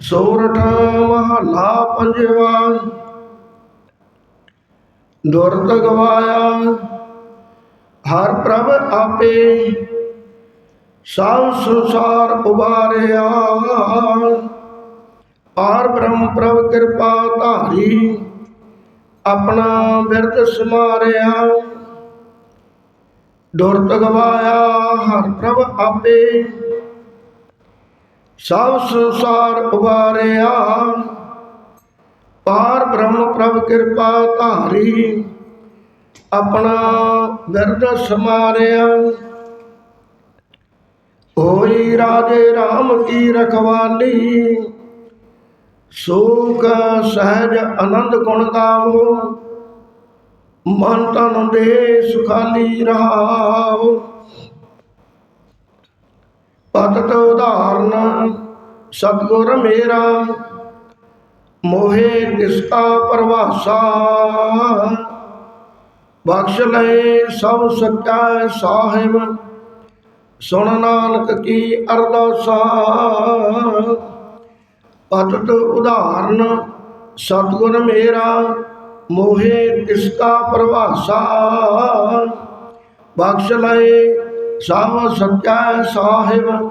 ਸੋਰਠ ਮਹਲਾ ਪੰਜਵਾ। ਦੁਰਤ ਗਵਾਇਆ, ਹਰ ਪ੍ਰਭ ਆਪੇ ਸਭ ਸੰਸਾਰ ਉਬਾਰਿਆ। ਆਰ ਬ੍ਰਹਮ ਪ੍ਰਭ ਕਿਰਪਾ ਧਾਰੀ, ਆਪਣਾ ਬਿਰਦ ਸਮਾਰਿਆ। ਦੁਰਤ ਗਵਾਇਆ, ਹਰ ਪ੍ਰਭ ਆਪੇ ਸਭ ਸੰਸਾਰ ਉਬਾਰਿਆ ਪਾਰ ਬ੍ਰਹਮ ਪ੍ਰਭ ਕਿਰਪਾ ਧਾਰੀ। ਆਪਣਾ ਬਿਰਦ ਸਮਾਰਿਆ। ਹੋਈ ਰਾਜੇ RAM ਕੀ ਰਖਵਾਲੀ। ਸੂਖ ਸਹਿਜ ਆਨੰਦ ਗੁਣ ਗਾਵੋ। ਮਨ ਤਨ ਦੇ ਸੁਖਾਲੀ ਰਹਾਓ। ਪਤਤ ਉਦਾਹਰਨ ਸਤਗੁਰ ਮੇਰਾ, ਮੋਹੇ ਤਿਸਕਾ ਪਰਵਾਸਾ। ਬਖਸ਼ ਲੈ ਸਭ ਸੱਚਾ ਸਾਹਿਬ, ਸੁਣ ਨਾਨਕ ਕੀ ਅਰਦਾਸਾ। ਪਤਤ ਉਦਾਹਰਨ, ਸਤਗੁਰ ਮੇਰਾ, ਮੋਹੇ ਤਿਸਕਾ ਪਰਵਾਸਾ। ਬਖਸ਼ ਲੈ ਸਭ ਸੱਚਾ ਸਾਹਿਬ